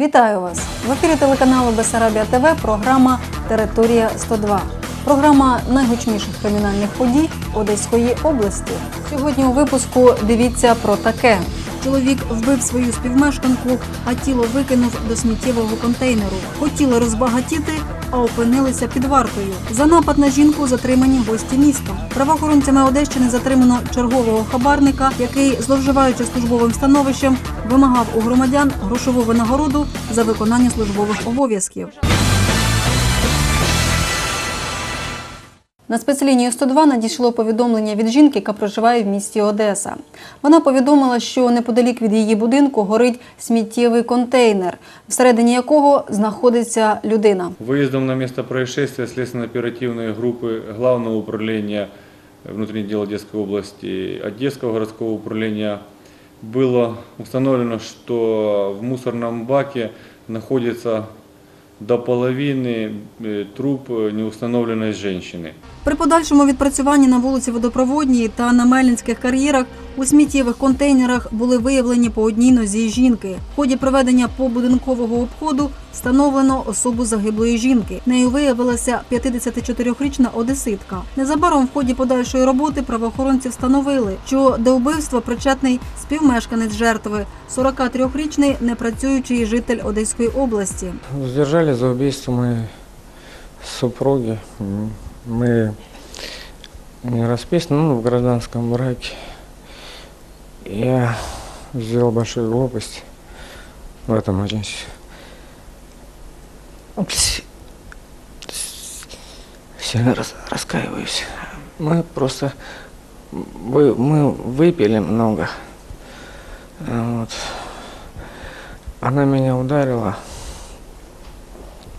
Вітаю вас! В ефірі телеканалу Бесарабія ТВ програма Територія 102. Програма найгучніших кримінальних подій Одеської області. Сьогодні у випуску дивіться про таке: чоловік вбив свою співмешканку, а тіло викинув до сміттєвого контейнеру. Хотіли розбагатіти, а опинилися під вартою. За напад на жінку затримані гості міста. Правоохоронцями Одещини затримано чергового хабарника, який, зловживаючи службовим становищем, вимагав у громадян грошову винагороду за виконання службових обов'язків. На спецлінію 102 надійшло повідомлення від жінки, яка проживає в місті Одеса. Вона повідомила, що неподалік від її будинку горить сміттєвий контейнер, всередині якого знаходиться людина. Выездом на место происшествия следственно-оперативной группы Главного управления внутренних дел Одесской области, Одесского городского управления было установлено, что в мусорном баке находится до половины э, труп э, неустановленной женщины. При подальшому відпрацюванні на вулиці Водопроводній та на Мельницьких кар'єрах у сміттєвих контейнерах були виявлені по одній нозі жінки. В ході проведення побудинкового обходу встановлено особу загиблої жінки. Нею виявилася 54-річна одеситка. Незабаром в ході подальшої роботи правоохоронці встановили, що до вбивства причетний співмешканець жертви, 43-річний непрацюючий житель Одеської області. Задержали за убийство моей супруги. М, Мы не расписаны, ну, в гражданском браке. Я сделал большую глупость. В этом с- сильно рас- раскаиваюсь. Мы просто вы, мы выпили много. Вот. Она меня ударила.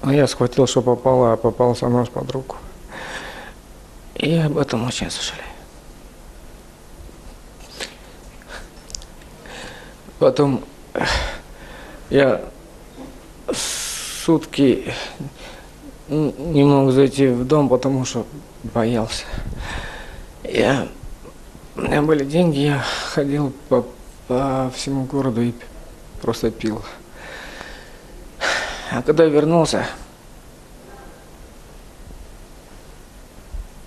Я схватил, что попало, а попался нож под руку. И об этом очень сожалею. Потом я сутки не мог зайти в дом, потому что боялся. Я, у меня были деньги, я ходил по, по всему городу и просто пил. А когда вернулся,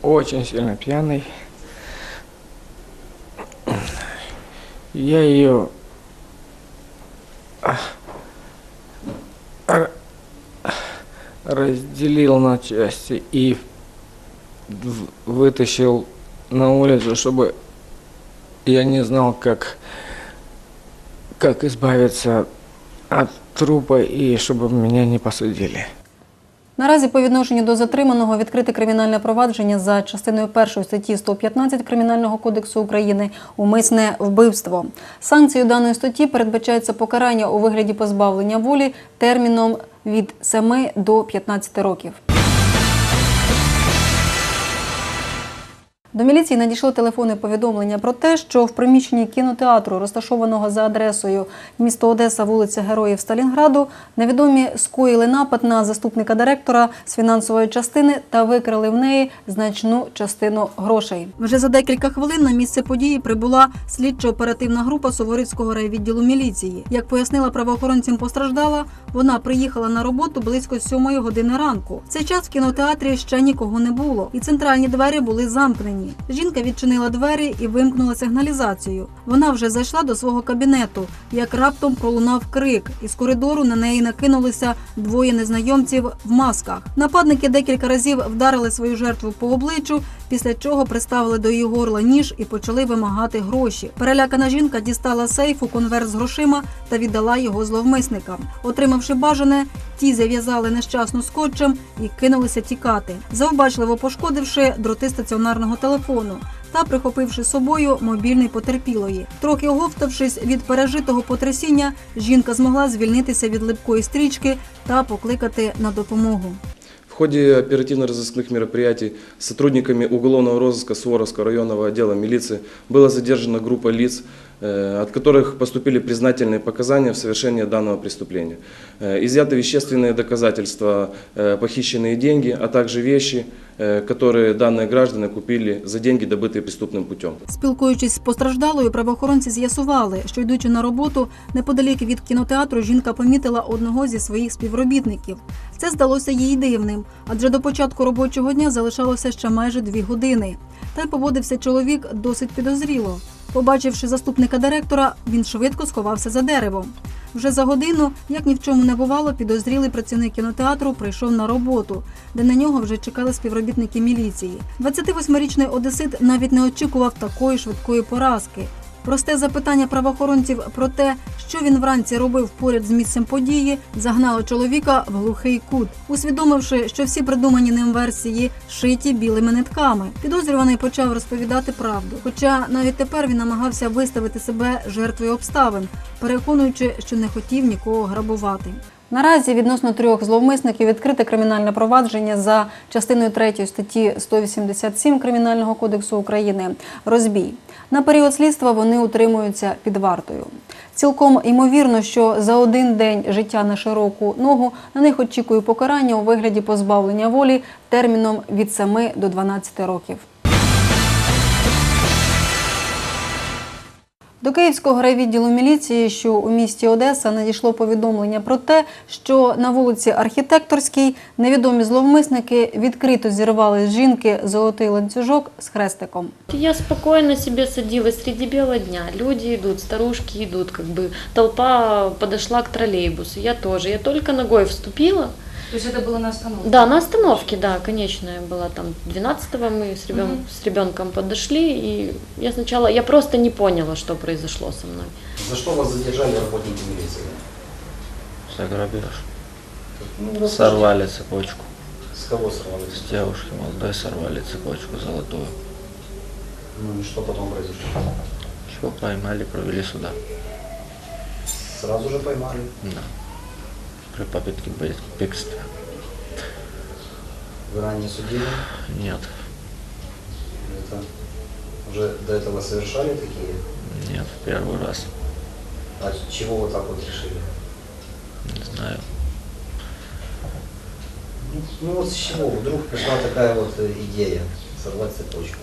очень сильно пьяный, я ее разделил на части и в- вытащил на улицу, чтобы я не знал, как, как избавиться от трупа и чтобы меня не посадили. Наразі по відношенню до затриманого відкрите кримінальне провадження за частиною першої статті 115 Кримінального кодексу України умисне вбивство. Санкцією даної статті передбачається покарання у вигляді позбавлення волі терміном від 7 до 15 років. До міліції надійшло телефонне повідомлення про те, що в приміщенні кінотеатру, розташованого за адресою місто Одеса, вулиця Героїв Сталінграду, невідомі скоїли напад на заступника директора з фінансової частини та викрали в неї значну частину грошей. Вже за декілька хвилин на місце події прибула слідчо-оперативна група Суворицького райвідділу міліції. Як пояснила правоохоронцям постраждала, вона приїхала на роботу близько сьомої години ранку. В цей час в кінотеатрі ще нікого не було, і центральні двері були замкнені. Жінка відчинила двері і вимкнула сигналізацію. Вона вже зайшла до свого кабінету, як раптом пролунав крик. Із коридору на неї накинулися двоє незнайомців в масках. Нападники декілька разів вдарили свою жертву по обличчю, після чого приставили до її горла ніж і почали вимагати гроші. Перелякана жінка дістала з сейфу конверт з грошима та віддала його зловмисникам. Отримавши бажане, ті зав'язали нещасну скотчем і кинулися тікати, завбачливо пошкодивши дроти стаціонарного телефону Та прихопивши з собою мобільний потерпілої, трохи оговтавшись від пережитого потрясіння, жінка змогла звільнитися від липкої стрічки та покликати на допомогу. В ходе оперативно-розыскных мероприятий с сотрудниками уголовного розыска Суворовского районного отдела милиции была задержана группа лиц, э, от которых поступили признательные показания в совершении данного преступления. Э, Изъяты вещественные доказательства, э, похищенные деньги, а также вещи, э, которые данные граждане купили за деньги, добытые преступным путем. Спілкуючись з постраждалою, правоохоронці з'ясували, що йдучи на роботу неподалік від кінотеатру, жінка помітила одного зі своїх співробітників. Це здалося їй дивним, адже до початку робочого дня залишалося ще майже дві години. Та й поводився чоловік досить підозріло. Побачивши заступника директора, він швидко сховався за деревом. Вже за годину, як ні в чому не бувало, підозрілий працівник кінотеатру прийшов на роботу, де на нього вже чекали співробітники міліції. 28-річний одесит навіть не очікував такої швидкої поразки. Просте запитання правоохоронців про те, що він вранці робив поряд з місцем події, загнало чоловіка в глухий кут, усвідомивши, що всі придумані ним версії шиті білими нитками. Підозрюваний почав розповідати правду. Хоча навіть тепер він намагався виставити себе жертвою обставин, переконуючи, що не хотів нікого грабувати. Наразі відносно трьох зловмисників відкрите кримінальне провадження за частиною 3 статті 187 Кримінального кодексу України розбій. На період слідства вони утримуються під вартою. Цілком ймовірно, що за один день життя на широку ногу на них очікує покарання у вигляді позбавлення волі терміном від 7 до 12 років. До Київського райвідділу міліції, що у місті Одеса, надійшло повідомлення про те, що на вулиці Архітекторській невідомі зловмисники відкрито зірвали з жінки золотий ланцюжок з хрестиком. Я спокойно себе садилась среди бела дня. Люди идут, старушки идут, как бы толпа подошла к троллейбусу. Я тоже. Я только ногой вступила. То есть это было на остановке? Да, на остановке, да, конечная была там 12-го мы с, ребен... с ребенком подошли, и я сначала, я просто не поняла, что произошло со мной. За что вас задержали работники милиции? За грабеж. Ну, Сорвали цепочку. С кого сорвали? С девушки молодой сорвали цепочку золотую. Ну и что потом произошло? Все поймали, провели сюда. Сразу же поймали. Да. При попытке бе- бегства. Вы ранее судили? Нет, Это уже до этого совершали такие? нет, в первый раз. А чего вы так вот решили? Не знаю. Ну, Ну вот с чего вдруг пришла такая вот идея сорвать цепочку?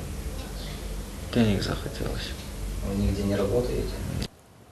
Денег захотелось. Вы нигде не работаете?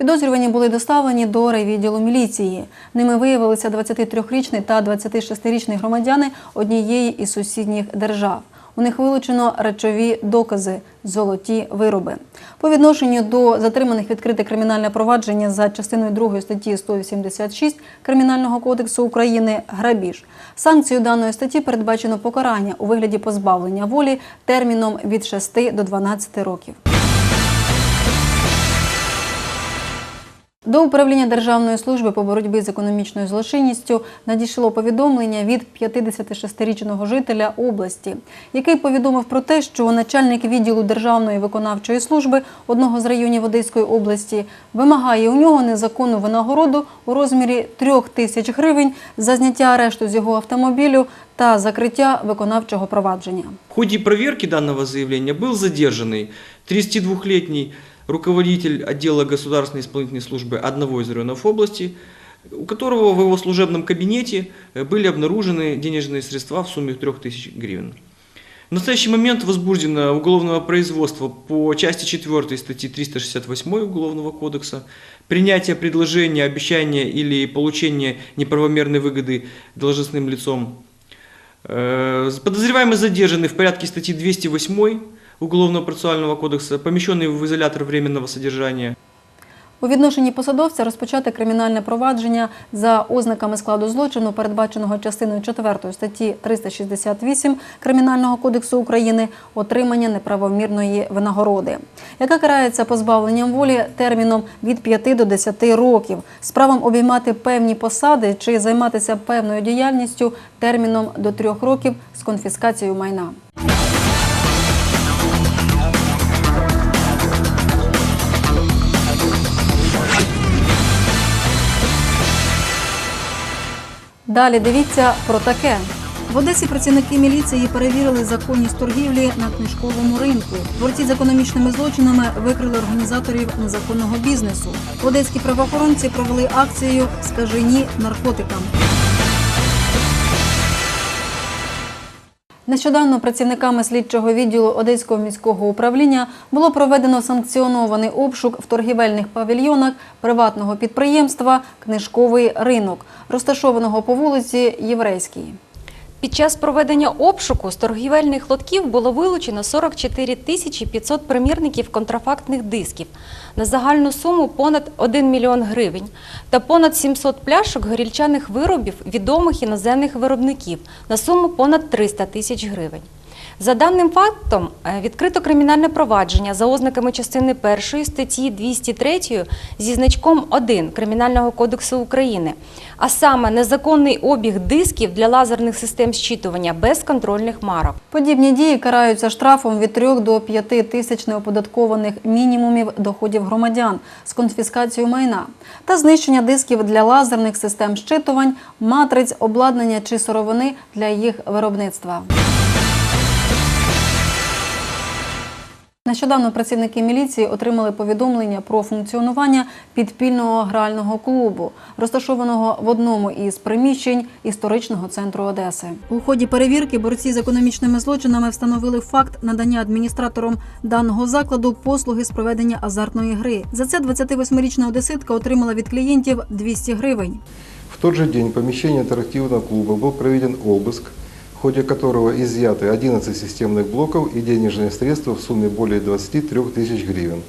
Підозрювані були доставлені до райвідділу міліції. Ними виявилися 23-річний та 26-річний громадяни однієї із сусідніх держав. У них вилучено речові докази золоті вироби. По відношенню до затриманих відкрите кримінальне провадження за частиною 2 статті 186 Кримінального кодексу України грабіж. Санкцією даної статті передбачено покарання у вигляді позбавлення волі терміном від 6 до 12 років. До управління Державної служби по боротьбі з економічною злочинністю надійшло повідомлення від 56-річного жителя області, який повідомив про те, що начальник відділу Державної виконавчої служби одного з районів Одеської області вимагає у нього незаконну винагороду у розмірі 3 тисяч гривень за зняття арешту з його автомобілю та закриття виконавчого провадження. В ходе проверки данного заявления был задержанный 32-летний руководитель отдела государственной исполнительной службы одного из районов области, у которого в его служебном кабинете э, были обнаружены денежные средства в сумме 3000 гривен. В настоящий момент возбуждено уголовное производство по части 4 статьи 368 Уголовного кодекса принятие предложения, обещания или получение неправомерной выгоды должностным лицом Э, Подозреваемый задержанный в порядке статьи 208 Уголовного процессуального кодекса, помещенный в изолятор временного содержания. У відношенні посадовця розпочати кримінальне провадження за ознаками складу злочину, передбаченого частиною 4 статті 368 Кримінального кодексу України отримання неправомірної винагороди, яка карається позбавленням волі терміном від 5 до 10 років, з правом обіймати певні посади чи займатися певною діяльністю терміном до 3 років з конфіскацією майна. Далі дивіться про таке. В Одесі працівники міліції перевірили законність торгівлі на книжковому ринку. Борці з економічними злочинами викрили організаторів незаконного бізнесу. Одеські правоохоронці провели акцію Скажи ні наркотикам. Нещодавно працівниками слідчого відділу Одеського міського управління було проведено санкціонований обшук в торгівельних павільйонах приватного підприємства Книжковий ринок, розташованого по вулиці Єврейській. Під час проведення обшуку з торгівельних лотків було вилучено 44 тисячі 500 примірників контрафактних дисків на загальну суму понад 1 мільйон гривень та понад 700 пляшок горільчаних виробів відомих іноземних виробників на суму понад 300 тисяч гривень. За даним фактом е, відкрито кримінальне провадження за ознаками частини 1 статті 203 зі значком 1 Кримінального кодексу України, а саме незаконний обіг дисків для лазерних систем зчитування без контрольних марок. Подібні дії караються штрафом від 3 до 5 тисяч неоподаткованих мінімумів доходів громадян з конфіскацією майна та знищення дисків для лазерних систем щитувань, матриць, обладнання чи сировини для їх виробництва. Нещодавно працівники міліції отримали повідомлення про функціонування підпільного грального клубу, розташованого в одному із приміщень історичного центру Одеси. У ході перевірки борці з економічними злочинами встановили факт надання адміністратором даного закладу послуги з проведення азартної гри. За це 28-річна одеситка отримала від клієнтів 200 гривень. В тот же день в помещении интерактивного клуба был проведен обыск, в ходе которого изъяты 11 системных блоков и денежные средства в сумме более 23 тысяч гривен.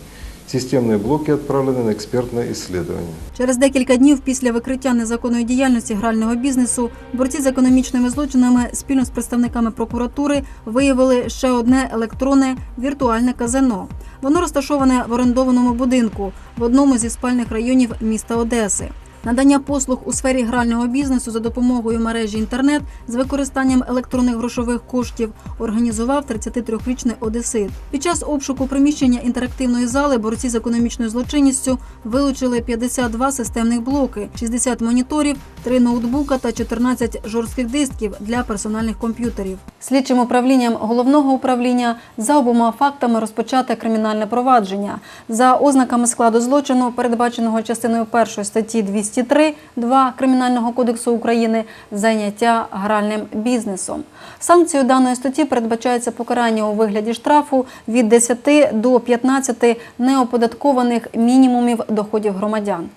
Системные блоки отправлены на экспертное исследование. Через декілька днів після викриття незаконної діяльності грального бізнесу борці з економічними злочинами спільно з представниками прокуратури виявили ще одне електронне віртуальне казино. Воно розташоване в орендованому будинку в одному зі спальних районів міста Одеси. Надання послуг у сфері грального бізнесу за допомогою мережі інтернет з використанням електронних грошових коштів організував 33-річний одесит. Під час обшуку приміщення інтерактивної зали борці з економічною злочинністю вилучили 52 системних блоки, 60 моніторів, 3 ноутбука та 14 жорстких дисків для персональних комп'ютерів. Слідчим управлінням головного управління за обома фактами розпочате кримінальне провадження за ознаками складу злочину, передбаченого частиною 1 статті 203 2 Кримінального кодексу України зайняття гральним бізнесом. Санкцією даної статті передбачається покарання у вигляді штрафу від 10 до 15 неоподаткованих мінімумів доходів громадян.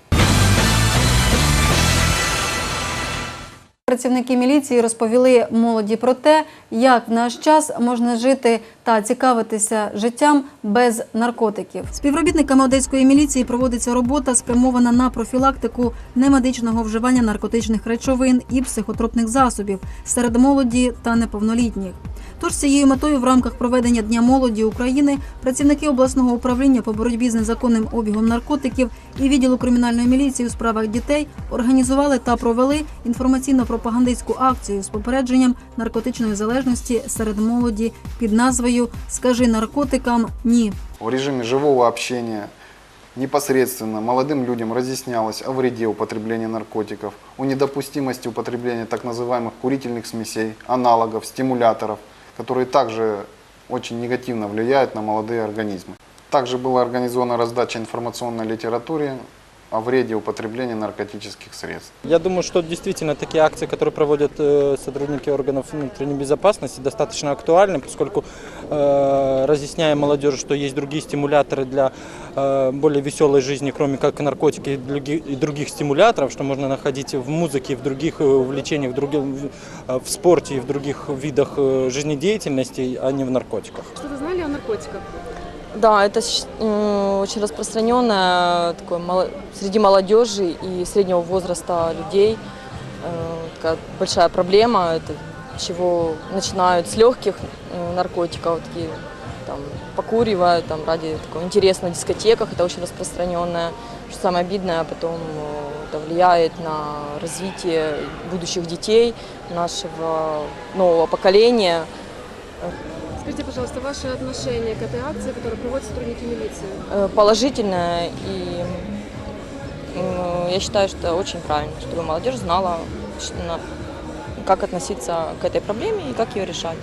Працівники міліції розповіли молоді про те, як в наш час можна жити та цікавитися життям без наркотиків. Співробітниками одеської міліції проводиться робота, спрямована на профілактику немедичного вживання наркотичних речовин і психотропних засобів серед молоді та неповнолітніх. Тож з цією метою в рамках проведення Дня молоді України працівники обласного управління по боротьбі з незаконним обігом наркотиків і відділу кримінальної міліції у справах дітей організували та провели інформаційно-пропагандистську акцію з попередженням наркотичної залежності серед молоді під назвою Скажи наркотикам ні. В режиме живого общения непосредственно молодым людям разъяснялось о вреде употребления наркотиков, о недопустимости употребления так называемых курительных смесей, аналогов, стимуляторов, которые также очень негативно влияют на молодые организмы. Также была организована раздача информационной литературы о вреде употребления наркотических средств. Я думаю, что действительно такие акции, которые проводят э, сотрудники органов внутренней безопасности, достаточно актуальны, поскольку э, разъясняя молодежи, что есть другие стимуляторы для э, более веселой жизни, кроме как наркотики и других, и других стимуляторов, что можно находить в музыке, в других э, увлечениях, в, других, в, э, в спорте и в других видах э, жизнедеятельности, а не в наркотиках. Что-то знали о наркотиках? Да, это очень распространенное такое мало- среди молодежи и среднего возраста людей э, такая большая проблема, это чего начинают с легких э, наркотиков, такие там покуривают там ради такого интереса на дискотеках, это очень распространенное. Что самое обидное, потом э, это влияет на развитие будущих детей, нашего нового поколения. Скажите, пожалуйста, ваше отношение к этой акции, которую проводят сотрудники милиции? э, положительное и м, я считаю, что очень правильно, чтобы молодежь знала, что на- как относиться к этой проблеме и как ее решать.